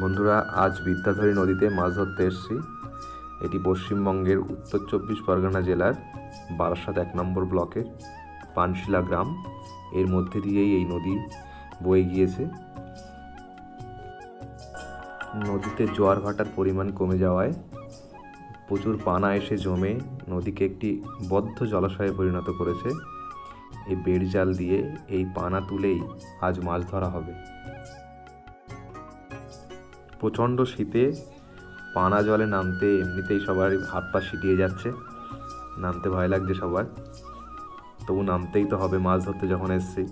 বন্ধুরা, আজ বিদ্যাধরী নদীতে মাছ ধরতে এসেছি। এটি পশ্চিমবঙ্গের উত্তর চব্বিশ পরগনা জেলার বারাসাত এক নম্বর ব্লকের পানশিলা গ্রাম। এর মধ্যে দিয়েই এই নদী বয়ে গিয়েছে। নদীতে জোয়ার ভাটার পরিমাণ কমে যাওয়ায় প্রচুর পানা এসে জমে নদীকে একটি বদ্ধ জলাশয়ে পরিণত করেছে। এই বেড় জাল দিয়ে এই পানা তুলেই আজ মাছ ধরা হবে। প্রচণ্ড শীতে পানা জলে নামতে এমনিতেই সবার হাত পা শিটিয়ে যাচ্ছে। নামতে ভয় লাগছে সবার। তবু নামতেই তো হবে মাছ ধরতে যখন এসছি।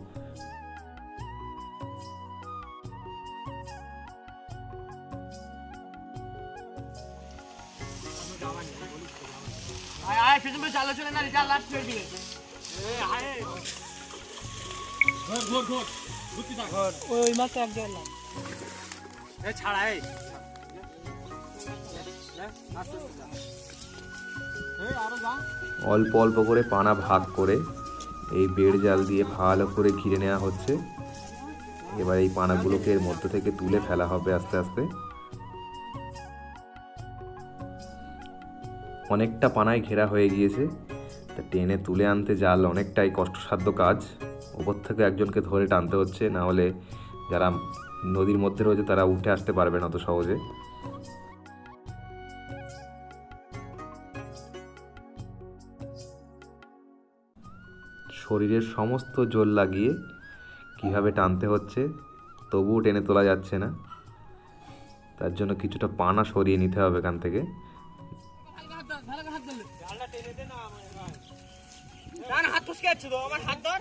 ওই মাত্র এক জল এ অল্প অল্প করে পানা ভাগ করে এই বেড় জাল দিয়ে ভালো করে ঘিরে নেওয়া হচ্ছে। এবার এই পানাগুলোকে এর মধ্যে থেকে তুলে ফেলা হবে আস্তে আস্তে। অনেকটা পানায় ঘেরা হয়ে গিয়েছে। তা টেনে তুলে আনতে জাল অনেকটাই কষ্টসাধ্য কাজ। ওপর থেকে একজনকে ধরে টানতে হচ্ছে, না হলে যারা নদীর মধ্যে রয়েছে, তারা উঠে আসতে পারবে না অত সহজে। শরীরের সমস্ত জোর লাগিয়ে কীভাবে টানতে হচ্ছে, তবুও টেনে তোলা যাচ্ছে না। তার জন্য কিছুটা পানা সরিয়ে নিতে হবে এখান থেকে। হাত ধর।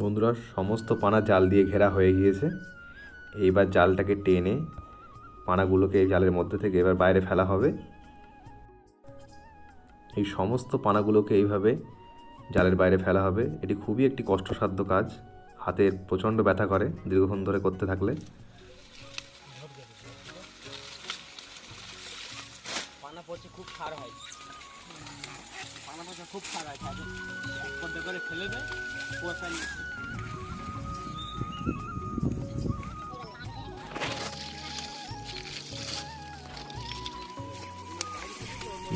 বন্ধুরা, সমস্ত পানা জাল দিয়ে ঘেরা হয়ে গিয়েছে। এইবার জালটাকে টেনে পানাগুলোকে এই জালের মধ্যে থেকে এবার বাইরে ফেলা হবে। এই সমস্ত পানাগুলোকে এইভাবে জালের বাইরে ফেলা হবে। এটি খুবই একটি কষ্টসাধ্য কাজ। হাতে প্রচণ্ড ব্যথা করে দীর্ঘক্ষণ ধরে করতে থাকলে। পানা পড়ছে খুব সার হয়। পানা পড়ছে খুব সার হয় পর্দা করে ফেলে দেয় কুয়াশা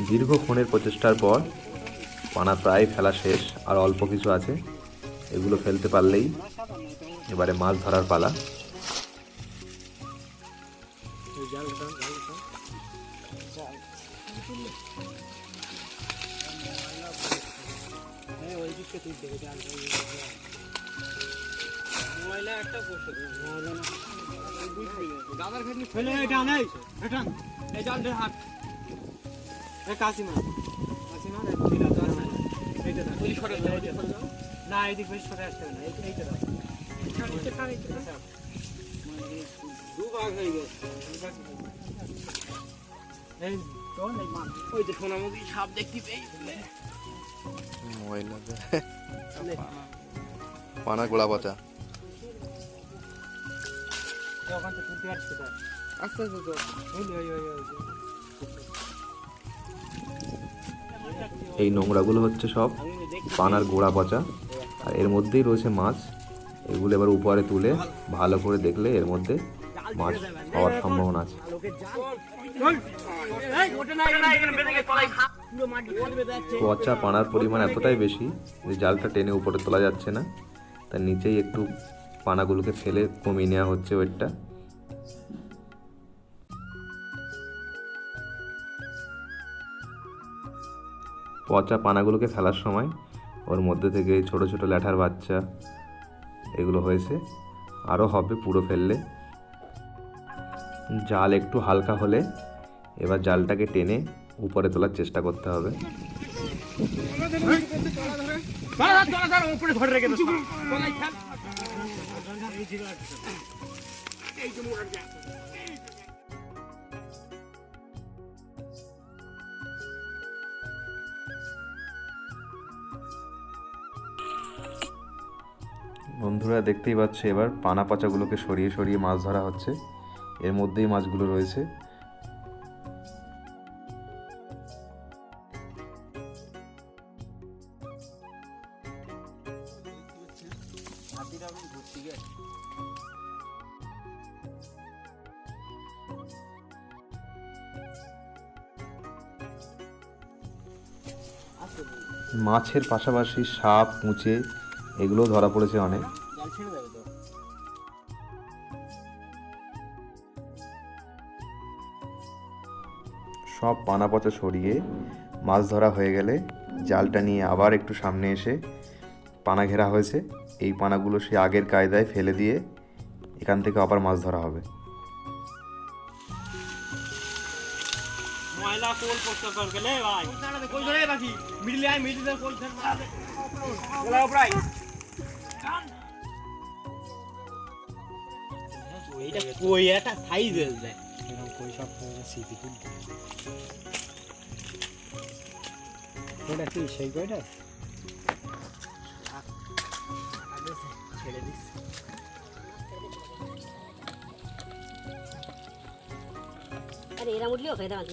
দীর্ঘক্ষণের প্রচেষ্টার পর পানা প্রায় ফেলা শেষ আর অল্প কিছু আছে এগুলো ফেলতে পারলেই এবারে মাছ ধরার পালা ফেলে এটা নেই এটা এই জালটা হাত এ কাসিমা কাসিমা না এদিক বেশি সরে না ওই যে সোনামুখী সাপ দেখতে পেয়ে মোবাইল পানা পচা ওখান থেকে তুলতে আস্তে আস্তে। ওই ওই ওই এই নোংরাগুলো হচ্ছে সব পানার গোড়া পচা। আর এর মধ্যেই রয়েছে মাছ। এগুলো এবার উপরে তুলে ভালো করে দেখলে এর মধ্যে মাছ হওয়ার সম্ভাবনা আছে। পচা পানার পরিমাণ এতটাই বেশি যে জালটা টেনে উপরে তোলা যাচ্ছে না। তার নিচেই একটু পানাগুলোকে ফেলে কমিয়ে নেওয়া হচ্ছে ওয়েটটা। পচা পানাগুলোকে ফেলার সময় ওর মধ্যে থেকে ছোট ছোট ল্যাঠার বাচ্চা এগুলো হয়েছে। আরও হবে পুরো ফেললে। জাল একটু হালকা হলে এবার জালটাকে টেনে উপরে তোলার চেষ্টা করতে হবে। ধর বন্ধুরা দেখতেই পাচ্ছে এবার পানা পাচাগুলোকে সরিয়ে সরিয়ে মাছ ধরা হচ্ছে। এর মধ্যেই মাছগুলো রয়েছে। মাছের পাশাপাশি সাপ মুচে এগুলো ধরা পড়েছে অনেক। সব পানা পচা সরিয়ে মাছ ধরা হয়ে গেলে জালটা নিয়ে আবার একটু সামনে এসে পানা ঘেরা হয়েছে। এই পানাগুলো সে আগের কায়দায় ফেলে দিয়ে এখান থেকে আবার মাছ ধরা হবে। ওইটা কই? একটা সাইজ দেয় পরিসংখ্যানের স্মৃতিকুল ওটা কি সেই কয়টা? ছেড়ে দিস আরে এরা উঠলেও খেয়ে দেওয়া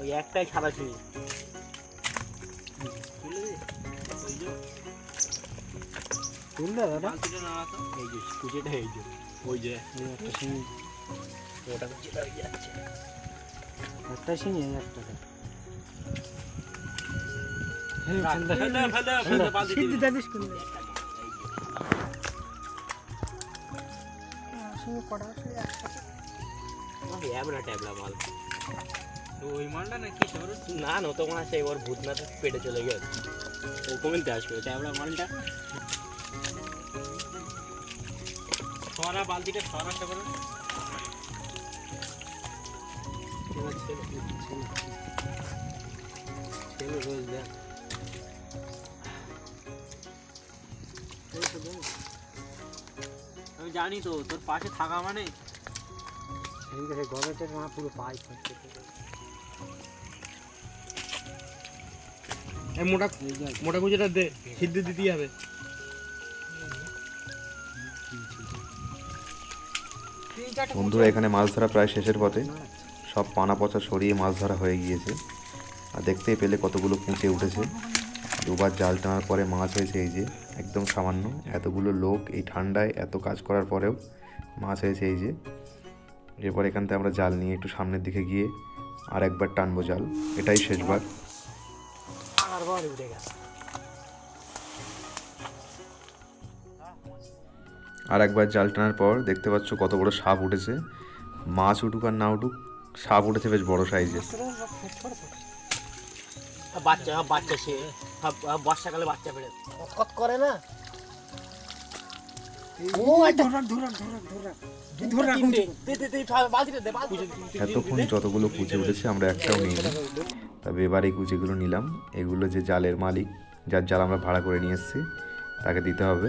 ওই একটাই সাদা তুললে দাদা? এই যে কুচিটা এই যে। ওই যে একটা শিঙি ওটা কুচিটা ওই যাচ্ছে। একটা ট্যাবলা ট্যাবলা মাল ওই না না না তো মনে আছে এবার ভূতনাথ পেটে চলে গেছে ও কমেন্টে আসবে? ট্যাবলা মালটা সরা বালতিটা সরাতে পারো ছেলে রোজ দেখ আমি জানি তো তোর পাশে থাকা মানে? গবেটের মা পুরো পাই মোটা কুচিটা দে সিদ্ধ দিতেই হবে। বন্ধুরা, এখানে মাছ ধরা প্রায় শেষের পথে। সব পানা পচা সরিয়ে মাছ ধরা হয়ে গিয়েছে। আর দেখতেই পেলে কতগুলো পুঁচে উঠেছে। দুবার জাল টানার পরে মাছ হয়েছে এই যে, একদম সামান্য। এতগুলো লোক এই ঠান্ডায় এত কাজ করার পরেও মাছ হয়েছে এই যে। এরপর এখান থেকে আমরা জাল নিয়ে একটু সামনের দিকে গিয়ে আর একবার টানবো জাল। এটাই শেষবার। আর বার গেছে। আর একবার জাল টানার পর দেখতে পাচ্ছ কত বড় সাপ উঠেছে। মাছ উঠুক আর না উঠুক সাপ উঠেছে বেশ বড় সাইজের বাচ্চা বাচ্চা সে বর্ষাকালে বাচ্চা বেড়ে করে না? এতক্ষণ যতগুলো কুচে উঠেছে আমরা একটাও নিইনি। তবে এবার এই কুচিগুলো নিলাম। এগুলো যে জালের মালিক যার জাল আমরা ভাড়া করে নিয়ে এসেছি তাকে দিতে হবে।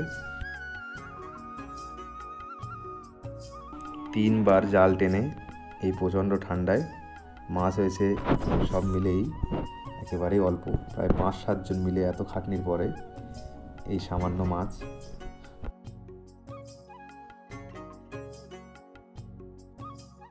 তিনবার জাল টেনে এই প্রচণ্ড ঠান্ডায় মাছ হয়েছে সব মিলেই একেবারেই অল্প প্রায় পাঁচ সাতজন মিলে এত খাটনির পরে এই সামান্য মাছ।